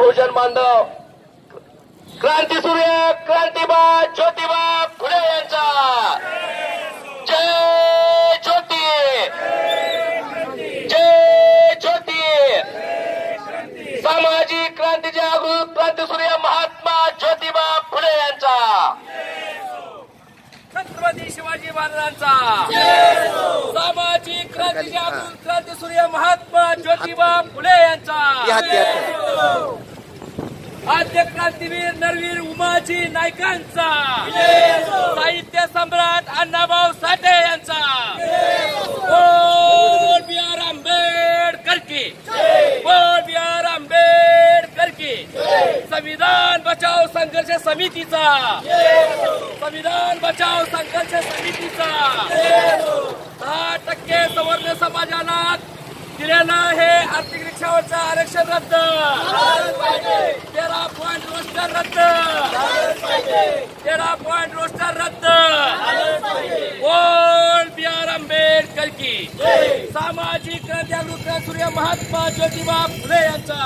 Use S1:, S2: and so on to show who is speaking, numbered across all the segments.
S1: बांधव क्रांतीसूर्य क्रांतीबा ज्योतिबा फुले यांचा. जय ज्योती. जय ज्योती. सामाजिक क्रांती जागृत क्रांतीसूर्य महात्मा ज्योतिबा फुले यांचा.
S2: छत्रपती शिवाजी महाराजांचा. सामाजिक क्रांती जागृत क्रांती सूर्य महात्मा ज्योतिबा फुले यांचा. क्रांतीवीर नरवीर उमाजी नायकांचा. साहित्य सम्राट अण्णाभाऊ साठे यांचा. बोल बी आर आंबेडकर की. बोल बी आर आंबेडकर की. संविधान बचाव संघर्ष समितीचा. संविधान बचाव संघर्ष समितीचा. दहा टक्के सवर्ण समाजा दिलेलं हे आर्थिक रिक्षावरचं आरक्षण रद्द. तेरा पॉईंट रोस्टर रद्द. तेरा पॉईंट रोस्टर रद्द. बी आर आंबेडकर की. सामाजिक सूर्य महात्मा ज्योतिबा फुले यांचा.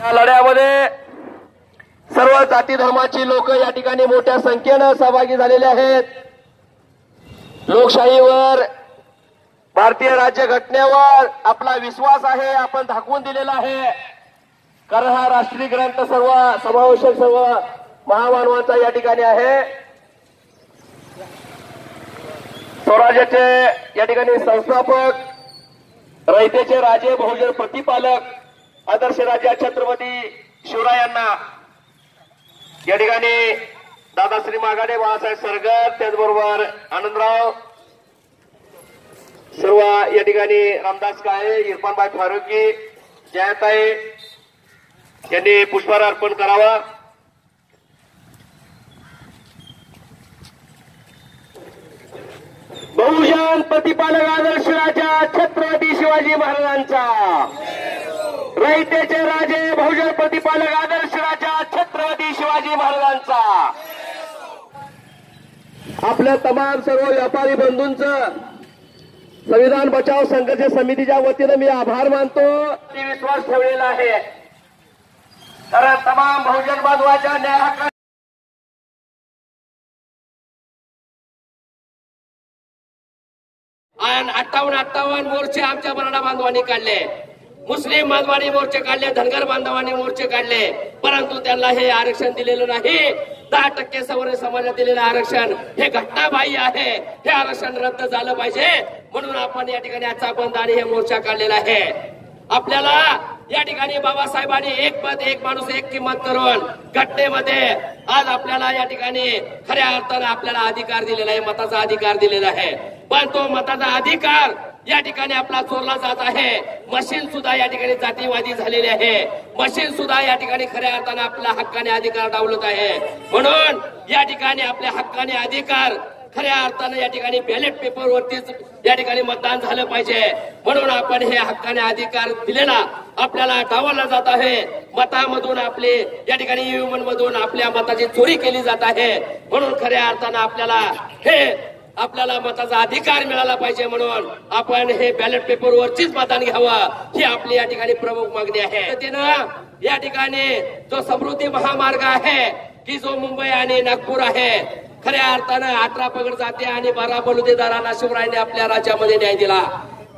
S1: या लढ्यामध्ये सर्व जाती धर्माची लोक या ठिकाणी मोठ्या संख्येनं सहभागी झालेले आहेत. लोकशाहीवर भारतीय राज्यघटनेवर आपला विश्वास आहे आपण दाखवून दिलेला आहे. कारण हा राष्ट्रीय ग्रंथ सर्व समावेशक सर्व महामानवांचा या ठिकाणी आहे. स्वराज्याचे या ठिकाणी संस्थापक रयतेचे राजे बहुजन प्रतिपालक आदर्श राजा छत्रपती शिवरायांना या ठिकाणी दादाश्री मागाडे बाळासाहेब सरगर त्याचबरोबर आनंदराव सर्व या ठिकाणी रामदास काळे इरफानबाई फारुकी जयताई यांनी पुष्पहार अर्पण करावा. बहुजन प्रतिपालक आदर्श राजा छत्रपती शिवाजी महाराजांचा. रयतेचे राजे बहुजन प्रतिपालक आदर्श राजा छत्रपती शिवाजी महाराजांचा. आपल्या तमाम सर्व व्यापारी बंधूंचं संविधान बचाव संघर्ष समितीच्या वतीनं मी आभार मानतो. ती विश्वास ठेवलेला आहे. कारण तमाम बहुजन बांधवाच्या न्याय
S2: अठ्ठावन्न अठ्ठावन्न मोर्चे आमच्या मराठा बांधवांनी काढले. मुस्लिम बांधवांनी मोर्चे काढले धनगर बांधवांनी मोर्चे काढले. परंतु त्यांना हे आरक्षण दिलेलं नाही. दहा टक्के सवर्ण समाजात दिलेलं आरक्षण हे घटनाबाह्य आहे. हे आरक्षण रद्द झालं पाहिजे. म्हणून आपण या ठिकाणी आजचा बंद आणि हे मोर्चा काढलेला आहे. आपल्याला या ठिकाणी बाबासाहेबांनी एक पद एक माणूस एक किंमत करून घटनेमध्ये आज आपल्याला या ठिकाणी खऱ्या अर्थानं आपल्याला अधिकार दिलेला आहे मताचा अधिकार दिलेला आहे. पण तो मताचा अधिकार या ठिकाणी आपला चोरला जात आहे. मशीन सुद्धा या ठिकाणी जातीवादी झालेली आहे. मशीन सुद्धा या ठिकाणी खऱ्या अर्थानं आपल्या हक्काने अधिकार डावलत आहे. म्हणून या ठिकाणी आपल्या हक्काने अधिकार खऱ्या अर्थानं या ठिकाणी बॅलेट पेपरवरतीच या ठिकाणी मतदान झालं पाहिजे. म्हणून आपण हे हक्काने अधिकार दिलेला आपल्याला डावलला जात आहे. मतामधून आपले या ठिकाणी मधून आपल्या मताची चोरी केली जात आहे. म्हणून खऱ्या अर्थानं आपल्याला हे आपल्याला मताचा अधिकार मिळाला पाहिजे म्हणून आपण हे बॅलेट पेपर वरचीच मतदान घ्यावं ही आपली या ठिकाणी प्रमुख मागणी आहे. पद्धतीनं या ठिकाणी जो समृद्धी महामार्ग आहे की जो मुंबई आणि नागपूर आहे खऱ्या अर्थानं अठरा पगड जाते आणि बारा बलुतेदारांना शिवरायने आपल्या राज्यामध्ये न्याय दिला.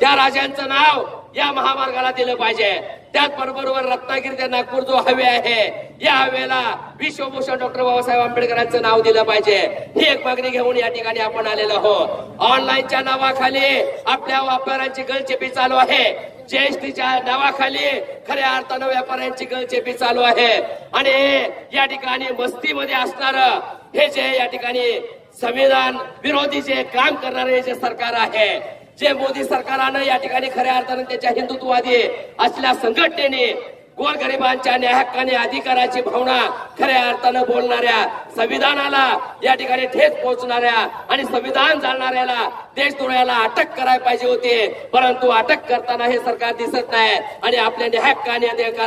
S2: त्या राजांचं नाव या महामार्गाला दिलं पाहिजे. त्याचबरोबर रत्नागिरी ते नागपूर जो हवे आहे या हवेला विश्वभूषण डॉक्टर बाबासाहेब आंबेडकरांचं नाव दिलं पाहिजे. ही एक मागणी घेऊन या ठिकाणी आपण आलेलो आहोत. ऑनलाईनच्या नावाखाली आपल्या व्यापाऱ्यांची गळचेपी चालू आहे. जीएसटीच्या नावाखाली खऱ्या अर्थानं व्यापाऱ्यांची गळचेपी चालू आहे. आणि या ठिकाणी मस्तीमध्ये असणार हे जे या ठिकाणी संविधान विरोधी जे काम करणारे जे सरकार आहे जे मोदी सरकारानं या ठिकाणी खऱ्या अर्थानं त्याच्या हिंदुत्ववादी असल्या संघटनेने गोरगरिबांच्या न्यायहक्काने अधिकाराची भावना खऱ्या अर्थानं बोलणाऱ्या संविधानाला या ठिकाणी ठेच पोहोचणाऱ्या आणि संविधान जाणणाऱ्याला देशद्रोहाला अटक करायला पाहिजे होती. परंतु अटक करताना हे सरकार दिसत नाही. आणि आपल्या न्याहक्क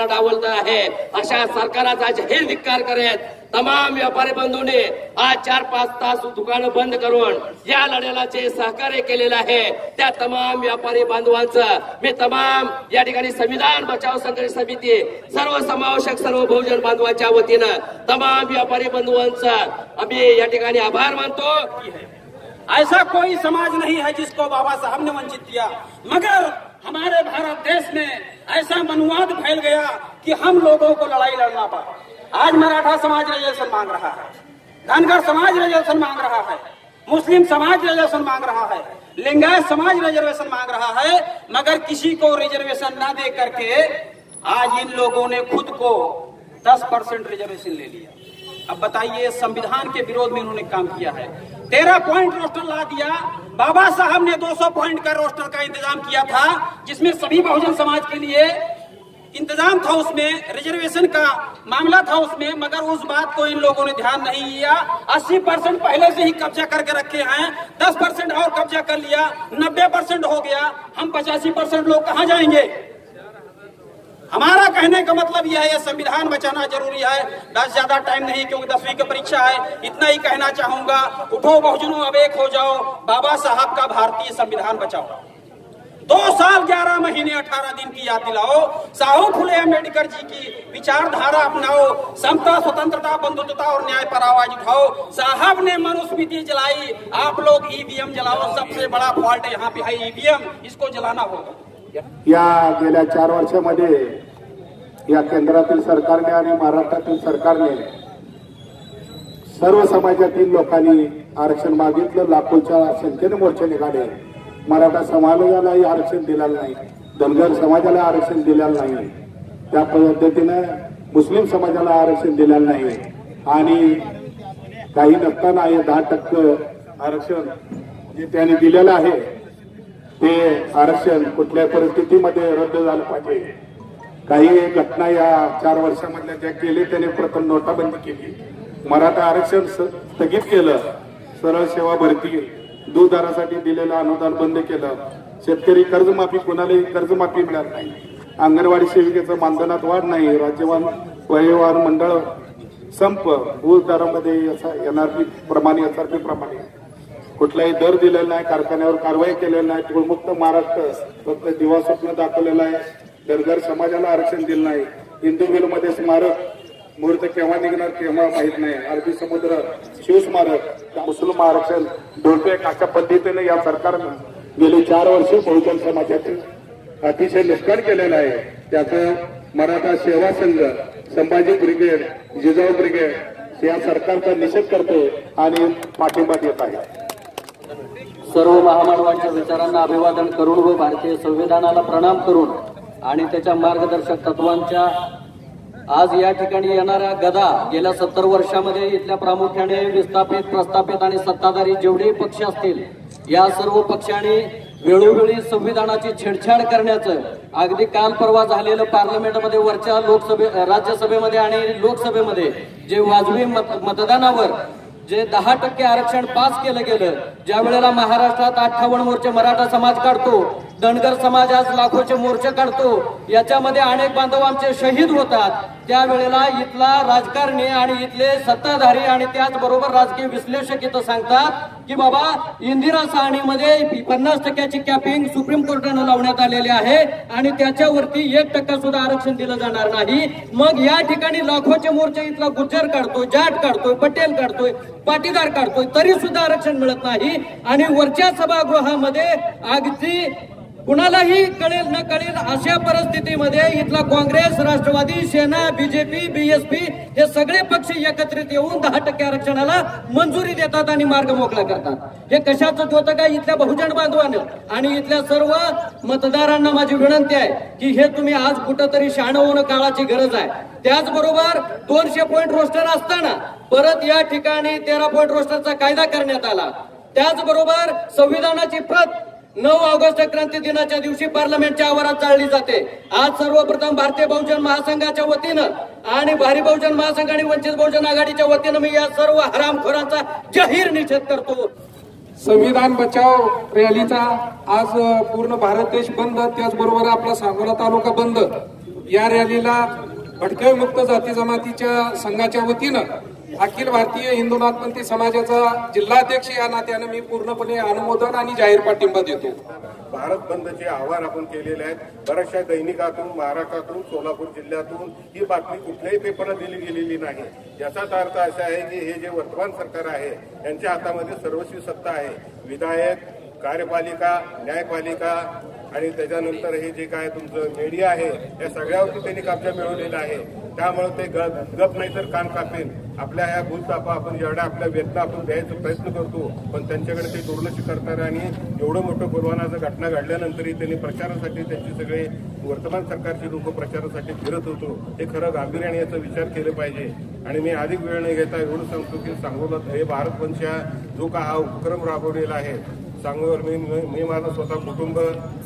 S2: डावलत आहे. अशा सरकाराचा हे धिक्कार करेत तमाम व्यापारी बंधूंनी आज चार पाच तास दुकानं बंद करून या लढ्याला जे सहकार्य केलेलं आहे त्या तमाम व्यापारी बांधवांचं मी तमाम या ठिकाणी संविधान बचाव संघर्ष समिती सर्व समावेशक सर्व बहुजन बांधवांच्या वतीनं तमाम व्यापारी बंधुआंचा आम्ही या ठिकाणी आभार मानतो.
S3: ऐसा कोई समाज नहीं है जिसको बाबा साहब ने वंचित किया। मगर हमारे भारत देश में ऐसा मनुवाद फैल गया कि हम लोगों को लड़ाई लड़ना पड़ा। आज मराठा समाज रिजर्वेशन मांग रहा है। धनगर समाज रिजर्वेशन मांग रहा है। मुस्लिम समाज रिजर्वेशन मांग रहा है। लिंगायत समाज रिजर्वेशन मांग रहा है। मगर किसी को रिजर्वेशन न दे करके आज इन लोगों ने खुद को 10 परसेंट रिजर्वेशन ले लिया। अब बताइए, संविधान के विरोध में उन्होंने काम किया है। तेरह पॉइंट रोस्टर ला दिया। बाबा साहब ने 200 पॉइंट का रोस्टर का इंतज़ाम किया था, जिसमें सभी बहुजन समाज के लिए इंतज़ाम था उसमें, रिजर्वेशन का मामला था उसमें, मगर उस बात को इन लोगों ने ध्यान नहीं दिया। 80 परसेंट पहले से ही कब्जा करके रखे हैं 10 परसेंट और कब्जा कर लिया 90 परसेंट हो गया। हम पचासी परसेंट लोग कहाँ जाएँगे? हमारा कहने का मतलब यह है संविधान बचाना ज़रूरी है। बस ज़्यादा टाइम नहीं, क्योंकि दसवीं की परीक्षा है। इतना ही कहना चाहूँगा, उठो बहुजनों, अब एक हो जाओ। बाबा साहब का भारतीय संविधान बचाओ। दो साल ग्यारह महीने, अठारह दिन की याद दिलाओ। साहू फुले अंबेडकर जी की विचारधारा अपनाओ। समता, स्वतंत्रता, बंधुत्वता और न्याय पर आवाज़ उठाओ। साहब ने मनुस्मृति जलाई। आप लोग ईवीएम जलाओ। सबसे बड़ा फॉल्ट यहाँ पे है ईवीएम इसको जलाना होगा।
S4: या गेल्या चार वर्षामध्ये या केंद्रातील सरकारने आणि महाराष्ट्रातील सरकारने सर्व समाजातील लोकांनी आरक्षण मागितलं. लाखोच्या संख्येने मोर्चे निघाले. मराठा समाजालाही आरक्षण दिलेलं नाही. धनगर समाजाला आरक्षण दिलेलं नाही. त्या पद्धतीनं मुस्लिम समाजाला आरक्षण दिलेलं नाही. आणि काही नसताना हे दहा टक्के आरक्षण जे त्यांनी दिलेलं आहे ते आरक्षण कुठल्या परिस्थितीमध्ये रद्द झालं पाहिजे? काही घटना या चार वर्षामधल्या त्या केले त्याने प्रथम नोटाबंदी केली. मराठा आरक्षण स्थगित केलं. सरळ सेवा भरती दूध दरासाठी दिलेलं अनुदान बंद केलं. शेतकरी कर्जमाफी कुणालाही कर्जमाफी मिळत नाही. अंगणवाडी सेविकेचं मानधनात वाढ नाही. राज्यवान वयवार मंडळ संप ऊस दरामध्ये एनआरपी प्रमाणे एसआरपी प्रमाणे. कुठलाही दर दिलेला नाही कारखान्यावर कारवाई केलेली नाही गुळमुक्त महाराष्ट्र फक्त दिवा स्वप्न दाखवलेलं आहे. दरगर समाजाला आरक्षण दिलं नाही. हिंदू बिलमध्ये स्मारक मुहूर्त केव्हा निघणार केव्हा माहीत नाही. अरबी समुद्र शिवस्मारक मुस्लिम आरक्षण दोनपे अशा पद्धतीने या सरकारनं गेली चार वर्ष बहुजन समाजाचे अतिशय नुकसान केलेलं आहे. त्याचं मराठा सेवा संघ संभाजी ब्रिगेड जिजाऊ ब्रिगेड या सरकारचा निषेध करतो आणि पाठिंबा देत आहे.
S5: सर्व महामानवांच्या विचारांना अभिवादन करून व भारतीय संविधानाला प्रणाम करून आणि त्याच्या मार्गदर्शक तत्वांच्या आज या ठिकाणी येणाऱ्या गदा गेल्या सत्तर वर्षामध्ये इथल्या प्रामुख्याने विस्थापित प्रस्थापित आणि सत्ताधारी जेवढे पक्ष असतील या सर्व पक्षांनी वेळोवेळी संविधानाची छेडछाड करण्याचं अगदी काल परवा झालेलं पार्लमेंटमध्ये वरच्या लोकसभे राज्यसभेमध्ये आणि लोकसभेमध्ये जे वाजवी मत मतदानावर जे दहा टक्के आरक्षण पास केलं गेलं ज्या वेळेला महाराष्ट्रात अठ्ठावन्न मोर्चे मराठा समाज काढतो धनगर समाज आज लाखोचे मोर्चे काढतो. याच्यामध्ये अनेक बांधव आमचे शहीद होतात. त्यावेळेला इथला राजकारणी आणि इथले सत्ताधारी आणि त्याचबरोबर राजकीय विश्लेषक इथं सांगतात की बाबा इंदिरा साहणीमध्ये पन्नास टक्क्याची कॅपिंग सुप्रीम कोर्टानं लावण्यात आलेली आहे आणि त्याच्यावरती एक टक्का सुद्धा आरक्षण दिलं जाणार नाही. मग या ठिकाणी लाखोचे मोर्चे इथला गुज्जर काढतोय जाट काढतोय पटेल काढतोय पाटीदार काढतोय तरी सुद्धा आरक्षण मिळत नाही. आणि वरच्या सभागृहामध्ये अगदी कुणालाही कळेल न कळेल अशा परिस्थितीमध्ये इथला काँग्रेस राष्ट्रवादी सेना बीजेपी बीएसपी हे सगळे पक्ष एकत्रित येऊन दहा टक्के आरक्षणाला मंजुरी देतात आणि मार्ग मोकळा करतात. हे कशाचं होतं का? इथल्या बहुजन बांधवानं. आणि इथल्या सर्व मतदारांना माझी विनंती आहे की हे तुम्ही आज कुठंतरी शहाणं होणं काळाची गरज आहे. त्याचबरोबर दोनशे पॉईंट रोस्टर असताना परत या ठिकाणी तेरा पॉईंट रोस्टरचा कायदा करण्यात आला. त्याचबरोबर संविधानाची प्रत नऊ ऑगस्ट क्रांती दिनाच्या दिवशी पार्लमेंटच्या आवारात चालली जाते. आज सर्वप्रथम भारतीय बहुजन महासंघाच्या वतीनं आणि भारी बहुजन महासंघ आणि वंचित बहुजन आघाडीच्या वतीनं मी या सर्व हरामखोरांचा जाहीर निषेध करतो.
S6: संविधान बचाव रॅलीचा आज पूर्ण भारत देश बंद त्याचबरोबर आपला सांगोला तालुका बंद. या रॅलीला भटकळ मुक्त जाती जमातीच्या संघाच्या वतीनं अखिल भारतीय हिंदू नाथपंथी समाजाचा जिल्हाध्यक्ष या नात्यानं मी पूर्णपणे अनुमोदन आणि जाहीर पाठिंबा देतो.
S7: भारत बंदचे आव्हान आपण केलेले आहेत. बऱ्याचशा दैनिकातून महाराष्ट्रातून सोलापूर जिल्ह्यातून ही बातमी कुठल्याही पेपरला दिली गेलेली नाही. याचाच अर्थ असा आहे की हे जे वर्तमान सरकार आहे यांच्या हातामध्ये सर्वस्वी सत्ता आहे. विधायक कार्यपालिका न्यायपालिका आणि त्याच्यानंतर हे जे काय तुमचं मीडिया आहे या सगळ्यावरती त्यांनी कब्जा मिळवलेला आहे. त्यामुळे ते गप गप नाही तर कान कापेल आपल्या ह्या भूलतापा आपण जेवढ्या आपल्या वेदना आपण द्यायचा प्रयत्न करतो पण त्यांच्याकडे ते दुर्लक्ष करतात आणि एवढं मोठं पुलवानाचं घटना घडल्यानंतरही त्यांनी प्रचारासाठी त्यांचे सगळे वर्तमान सरकारचे लोक प्रचारासाठी फिरत होतो. हे खरं गांभीर्याने याचा विचार केला पाहिजे. आणि मी अधिक वेळ न घेता एवढं सांगतो की सांगोला हे भारत पंचा जो का हा उपक्रम राबवलेला आहे सांगोला मी मी माझं स्वतः कुटुंब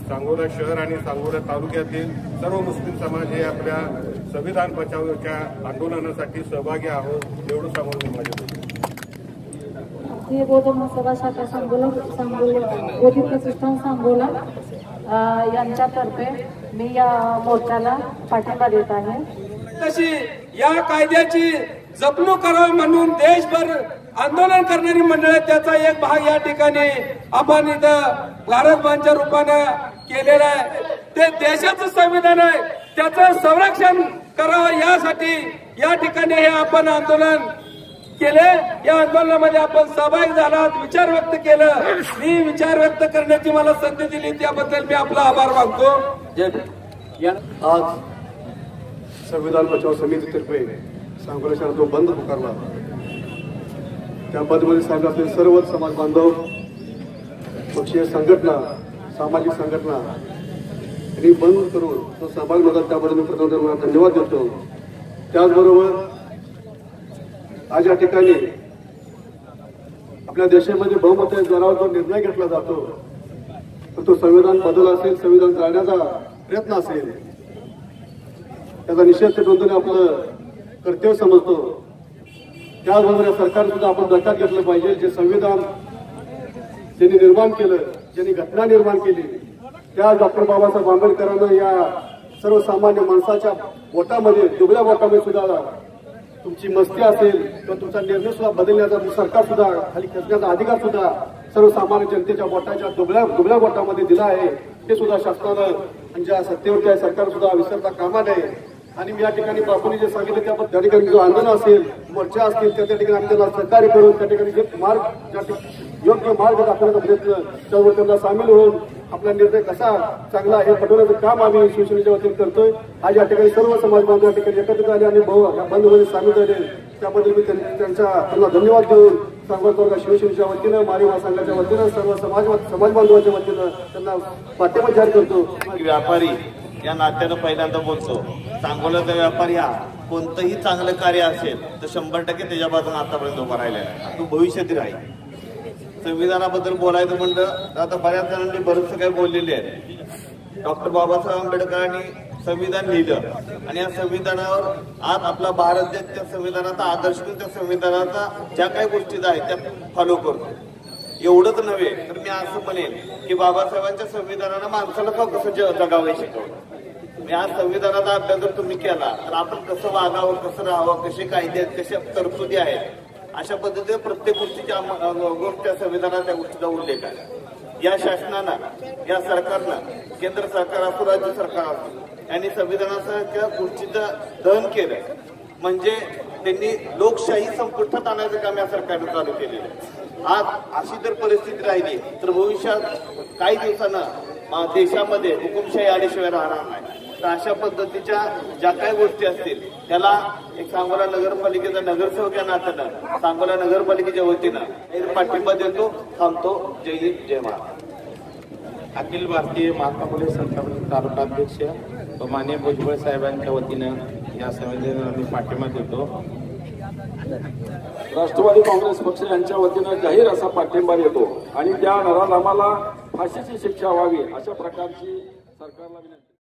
S7: सांगोला शहर आणि सांगोला तालुक्यातील सर्व मुस्लिम समाज हे आपल्या संविधान बचावच्या आंदोलनासाठी सहभागी आहोत एवढं सांगून मी माझ्या
S8: भारतीय बौद्ध महासभा शाखा सांगोला सांगोला बोधी प्रतिष्ठान सांगोला अ, यांच्यातर्फे मी या मोर्चाला पाठिंबा देत आहे.
S6: तशी या कायद्याची जपणूक करावी म्हणून देशभर आंदोलन करणारी मंडळ त्याचा एक भाग या ठिकाणी आपण इथं भारत बंदच्या रूपानं केलेलं आहे. ते देशाचं संविधान आहे. त्याचं संरक्षण करावं यासाठी या ठिकाणी हे आपण आंदोलन केले. या आंदोलनामध्ये आपण सहभागी झाला विचार व्यक्त केलं. मी विचार व्यक्त करण्याची मला संधी दिली त्याबद्दल मी आपला आभार मानतो.
S5: जय
S9: आज संविधान बचाव समितीतर्फे सांगोला शहरात जो बंद पुकारला त्या बंदमध्ये सांगा असलेले सर्व समाज बांधव पक्षीय संघटना सामाजिक संघटना. यांनी बंद करून तो सहभाग नव्हता त्याबद्दल मी प्रथम धन्यवाद देतो. त्याचबरोबर आज या ठिकाणी आपल्या देशामध्ये बहुमत दरावर जो निर्णय घेतला जातो. तर तो संविधान बदल असेल संविधान जाण्याचा प्रयत्न असेल. त्याचा निषेध ते नोंदवणे आपलं कर्तव्य समजतो. त्याचबरोबर या सरकार सुद्धा आपण लक्षात घेतलं पाहिजे जे संविधान त्यांनी निर्माण केलं ज्यांनी घटना निर्माण केली त्या डॉक्टर बाबासाहेब आंबेडकरांना या सर्वसामान्य माणसाच्या बोटामध्ये दुबळ्या बोटामध्ये सुद्धा तुमची मस्ती असेल किंवा तुमचा निर्णय सुद्धा बदलण्याचा सरकार सुद्धा खाली खेचण्याचा अधिकार सुद्धा सर्वसामान्य जनतेच्या बोटाच्या दुबळ्या दुबळ्या बोटामध्ये दिला आहे ते सुद्धा शासनानं म्हणजे आणि ज्या सत्तेवरती आहे सरकार सुद्धा विसरता कामा नये. आणि मी या ठिकाणी बापूने जे सांगितलं त्याबद्दल त्या ठिकाणी जो आंदोलन असेल मोर्चा असतील त्या त्या ठिकाणी आम्ही त्यांना सहकार्य करून त्या ठिकाणी जे मार्ग योग्य मार्ग दाखवण्याचा प्रयत्न त्यावर त्यांना सामील होऊन आपला निर्णय कसा चांगला आहे पटवण्याचं काम आम्ही शिवसेनेच्या वतीने करतोय. आज या ठिकाणी सर्व समाज बांधव या ठिकाणी एकत्रित आले आणि भाऊ या बंदमध्ये सामील झाले. त्याबद्दल मी त्यांच्या त्यांना धन्यवाद देऊन सांगत शिवसेनेच्या वतीनं मारिवा संघाच्या वतीनं सर्व समाज समाज बांधवाच्या वतीनं त्यांना पाठिंबा जाहीर करतो.
S10: व्यापारी या नात्यानं पहिल्यांदा बोलतो. सांगोल्याचा व्यापारी हा कोणतंही चांगलं कार्य असेल तर शंभर टक्के त्याच्या बाजूने आतापर्यंत उभा राहिलेला आहे. तो भविष्यातील राहील. संविधानाबद्दल बोलायचं म्हणलं तर आता बऱ्याच जणांनी बरंचसं काही बोललेले आहे डॉक्टर बाबासाहेब आंबेडकरांनी संविधान लिहिलं. आणि या संविधानावर आज आपला भारत देश त्या संविधानाचा आदर्श घेऊन त्या संविधानाचा ज्या काही गोष्टी आहेत त्या फॉलो करतो. एवढंच नव्हे तर मी असं म्हणेन की बाबासाहेबांच्या संविधानानं माणसाला का कसं ज- जगावं शिकवलं. मी आज संविधानाचा अभ्यास जर तुम्ही केला तर आपण कसं वागावं कसं राहावं कसे कायदे आहेत कशा तरतुदी आहेत अशा पद्धतीने प्रत्येक गोष्टीच्या गोष्ट त्या गोष्टीचा उल्लेख आहे. या शासनानं या सरकारनं केंद्र सरकार असो राज्य सरकार असो यांनी संविधानासारख्या गोष्टीचं दहन केलं म्हणजे त्यांनी लोकशाही संपुष्टात आणायचं काम या सरकारनं चालू केलेलं आहे. आज अशी जर परिस्थिती राहिली तर भविष्यात काही दिवसानं देशामध्ये हुकुमशाही आल्याशिवाय राहणार नाही. तर अशा पद्धतीच्या ज्या काही गोष्टी असतील त्याला एक सांगोला नगरपालिकेचा नगरसेवक या नात्यानं सांगोला नगरपालिकेच्या वतीनं पाठिंबा देतो थांबतो. जय हिंद जय महाराष्ट्र.
S11: अखिल भारतीय महात्मा फुले संस्थापन तालुका अध्यक्ष व मान्य भुजबळ साहेबांच्या वतीनं या संमेलनाला मी पाठिंबा देतो.
S6: राष्ट्रवादी काँग्रेस पक्ष यांच्या वतीनं जाहीर असा पाठिंबा देतो. आणि त्या नराधामाला
S12: फाशीची शिक्षा व्हावी अशा प्रकारची सरकारला विनंती.